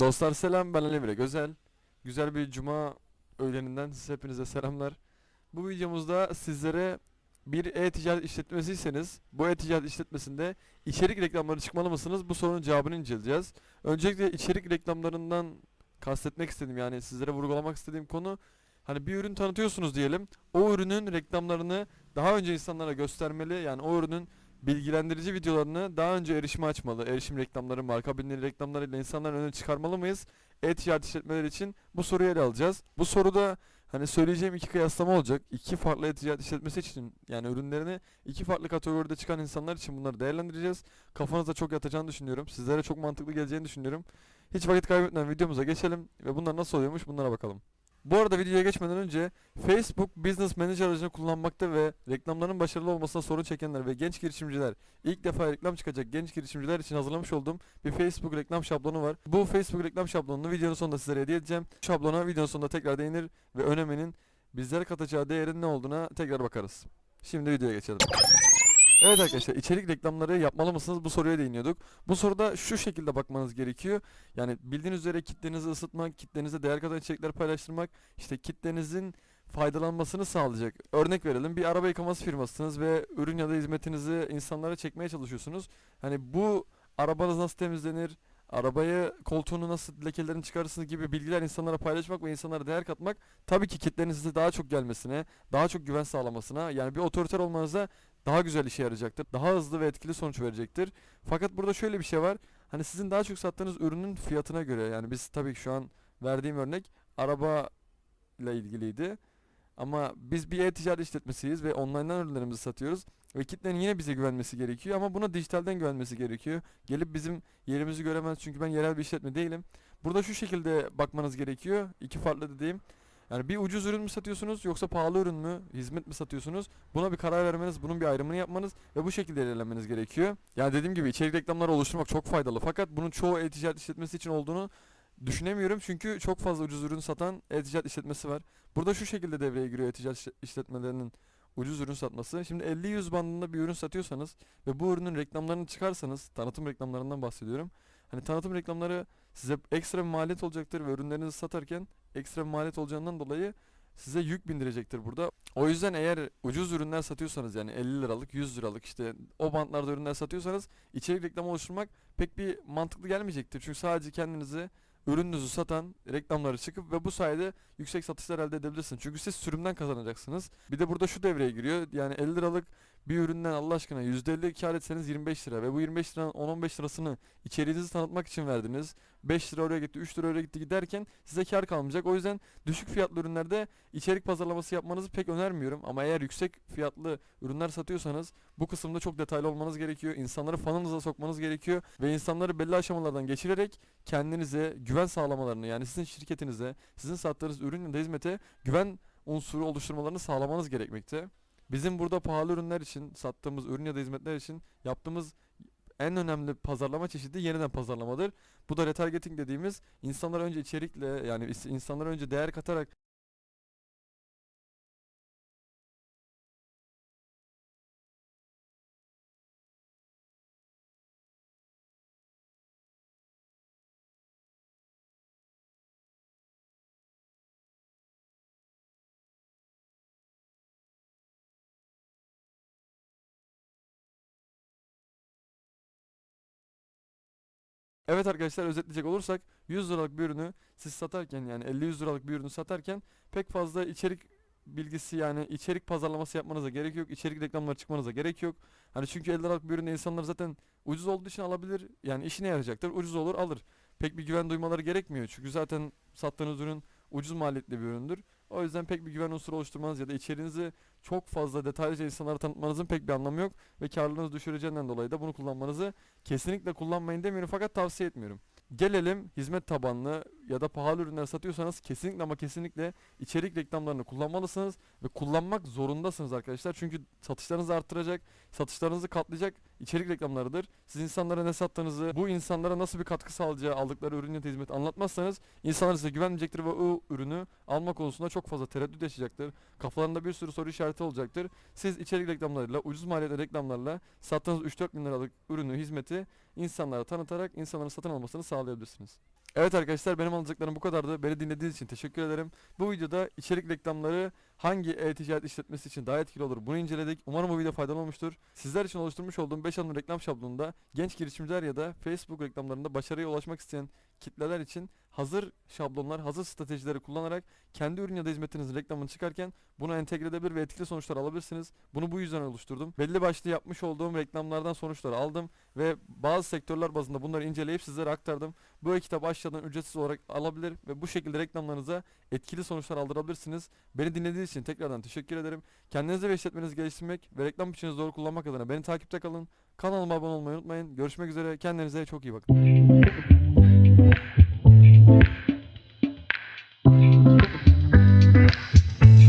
Dostlar selam ben Ali Emre Gözel. Güzel bir cuma öğleninden size hepinize selamlar. Bu videomuzda sizlere bir e-ticaret işletmesiyseniz bu e-ticaret işletmesinde içerik reklamları çıkmalı mısınız? Bu sorunun cevabını inceleyeceğiz. Öncelikle içerik reklamlarından kastetmek istediğim yani sizlere vurgulamak istediğim konu hani bir ürün tanıtıyorsunuz diyelim. O ürünün reklamlarını daha önce insanlara göstermeli. Yani o ürünün bilgilendirici videolarını daha önce erişime açmalı. Erişim reklamları, marka bilinir reklamlarıyla insanların önüne çıkarmalı mıyız? E-ticaret işletmeleri için bu soruyu ele alacağız. Bu soruda hani söyleyeceğim iki kıyaslama olacak. İki farklı e-ticaret işletmesi için yani ürünlerini iki farklı kategoride çıkan insanlar için bunları değerlendireceğiz. Kafanıza çok yatacağını düşünüyorum. Sizlere çok mantıklı geleceğini düşünüyorum. Hiç vakit kaybetmeden videomuza geçelim ve bunlar nasıl oluyormuş bunlara bakalım. Bu arada videoya geçmeden önce Facebook Business Manager aracını kullanmakta ve reklamların başarılı olmasına sorun çekenler ve genç girişimciler, ilk defa reklam çıkacak genç girişimciler için hazırlamış olduğum bir Facebook reklam şablonu var. Bu Facebook reklam şablonunu videonun sonunda sizlere hediye edeceğim. Şablona videonun sonunda tekrar değinir ve öneminin bizlere katacağı değerin ne olduğuna tekrar bakarız. Şimdi videoya geçelim. Evet arkadaşlar içerik reklamları yapmalı mısınız bu soruya değiniyorduk. Bu soruda şu şekilde bakmanız gerekiyor. Yani bildiğiniz üzere kitlenizi ısıtmak, kitlenize değer katan içerikler paylaştırmak, işte kitlenizin faydalanmasını sağlayacak. Örnek verelim bir araba yıkaması firmasısınız ve ürün ya da hizmetinizi insanlara çekmeye çalışıyorsunuz. Hani bu arabanız nasıl temizlenir, arabayı koltuğunu nasıl lekelerini çıkarırsınız gibi bilgiler insanlara paylaşmak ve insanlara değer katmak tabii ki kitlenizin daha çok gelmesine, daha çok güven sağlamasına yani bir otoriter olmanıza daha güzel işe yarayacaktır. Daha hızlı ve etkili sonuç verecektir. Fakat burada şöyle bir şey var. Hani sizin daha çok sattığınız ürünün fiyatına göre yani biz tabii şu an verdiğim örnek araba ile ilgiliydi. Ama biz bir e-ticaret işletmesiyiz ve online'dan ürünlerimizi satıyoruz. Ve kitlenin yine bize güvenmesi gerekiyor ama buna dijitalden güvenmesi gerekiyor. Gelip bizim yerimizi göremez çünkü ben yerel bir işletme değilim. Burada şu şekilde bakmanız gerekiyor. İki farklı dediğim. Yani bir ucuz ürün mü satıyorsunuz yoksa pahalı ürün mü, hizmet mi satıyorsunuz? Buna bir karar vermeniz, bunun bir ayrımını yapmanız ve bu şekilde ilerlemeniz gerekiyor. Yani dediğim gibi içerik reklamları oluşturmak çok faydalı. Fakat bunun çoğu e-ticaret işletmesi için olduğunu düşünemiyorum. Çünkü çok fazla ucuz ürün satan e-ticaret işletmesi var. Burada şu şekilde devreye giriyor e-ticaret işle- işletmelerinin ucuz ürün satması. Şimdi 50-100 bandında bir ürün satıyorsanız ve bu ürünün reklamlarını çıkarsanız, tanıtım reklamlarından bahsediyorum. Hani tanıtım reklamları size ekstra bir maliyet olacaktır ve ürünlerinizi satarken ekstra bir maliyet olacağından dolayı size yük bindirecektir burada. O yüzden eğer ucuz ürünler satıyorsanız yani 50 liralık 100 liralık işte o bantlarda ürünler satıyorsanız içerik reklamı oluşturmak pek bir mantıklı gelmeyecektir. Çünkü sadece kendinizi ürününüzü satan reklamları çıkıp ve bu sayede yüksek satışlar elde edebilirsiniz. Çünkü siz sürümden kazanacaksınız. Bir de burada şu devreye giriyor. Yani 50 liralık bir üründen Allah aşkına %50 kar etseniz 25 lira ve bu 25 liranın 10-15 lirasını içeriğinizi tanıtmak için verdiniz. 5 lira oraya gitti, 3 lira oraya gitti giderken size kar kalmayacak. O yüzden düşük fiyatlı ürünlerde içerik pazarlaması yapmanızı pek önermiyorum. Ama eğer yüksek fiyatlı ürünler satıyorsanız bu kısımda çok detaylı olmanız gerekiyor. İnsanları fanınıza sokmanız gerekiyor ve insanları belli aşamalardan geçirerek kendinize güven sağlamalarını yani sizin şirketinize, sizin sattığınız ürün ya da hizmete güven unsuru oluşturmalarını sağlamanız gerekmekte. Bizim burada pahalı ürünler için, sattığımız ürün ya da hizmetler için yaptığımız en önemli pazarlama çeşidi yeniden pazarlamadır. Bu da retargeting dediğimiz insanlara önce içerikle yani insanlara önce değer katarak Evet arkadaşlar özetleyecek olursak 100 liralık bir ürünü siz satarken yani 50-100 liralık bir ürünü satarken pek fazla içerik bilgisi yani içerik pazarlaması yapmanıza gerek yok. içerik reklamları çıkmanıza gerek yok. Hani çünkü 50 liralık bir ürünü insanlar zaten ucuz olduğu için alabilir. Yani işine yarayacaktır. Ucuz olur alır. Pek bir güven duymaları gerekmiyor. Çünkü zaten sattığınız ürün ucuz maliyetli bir üründür. O yüzden pek bir güven unsuru oluşturmanız ya da içeriğinizi çok fazla detaylıca insanlara tanıtmanızın pek bir anlamı yok. Ve karlılığınızı düşüreceğinden dolayı da bunu kullanmanızı kesinlikle kullanmayın demiyorum fakat tavsiye etmiyorum. Gelelim hizmet tabanlı ya da pahalı ürünler satıyorsanız kesinlikle ama kesinlikle içerik reklamlarını kullanmalısınız ve kullanmak zorundasınız arkadaşlar. Çünkü satışlarınızı arttıracak, satışlarınızı katlayacak içerik reklamlarıdır. Siz insanlara ne sattığınızı, bu insanlara nasıl bir katkı sağlayacağı aldıkları ürün ya hizmet anlatmazsanız insanlar size güvenmeyecektir ve o ürünü alma konusunda çok fazla tereddüt yaşayacaktır. Kafalarında bir sürü soru işareti olacaktır. Siz içerik reklamlarıyla, ucuz maliyetli reklamlarla sattığınız 3-4 bin liralık ürünü, hizmeti insanlara tanıtarak insanların satın almasını sağlayabilirsiniz. Evet arkadaşlar benim alacaklarım bu kadardı. Beni dinlediğiniz için teşekkür ederim. Bu videoda içerik reklamları hangi e-ticaret işletmesi için daha etkili olur bunu inceledik. Umarım bu video faydalı olmuştur. Sizler için oluşturmuş olduğum 5 adım reklam şablonunda genç girişimciler ya da Facebook reklamlarında başarıya ulaşmak isteyen kitleler için hazır şablonlar, hazır stratejileri kullanarak kendi ürün ya da hizmetinizin reklamını çıkarken bunu entegre edebilir ve etkili sonuçlar alabilirsiniz. Bunu bu yüzden oluşturdum. Belli başlı yapmış olduğum reklamlardan sonuçları aldım ve bazı sektörler bazında bunları inceleyip sizlere aktardım. Bu kitap aşağıdan ücretsiz olarak alabilir ve bu şekilde reklamlarınıza etkili sonuçlar aldırabilirsiniz. Beni dinlediğiniz için tekrardan teşekkür ederim. Kendinizi ve işletmenizi geliştirmek ve reklam bütçenizi doğru kullanmak adına beni takipte kalın. Kanalıma abone olmayı unutmayın. Görüşmek üzere. Kendinize çok iyi bakın.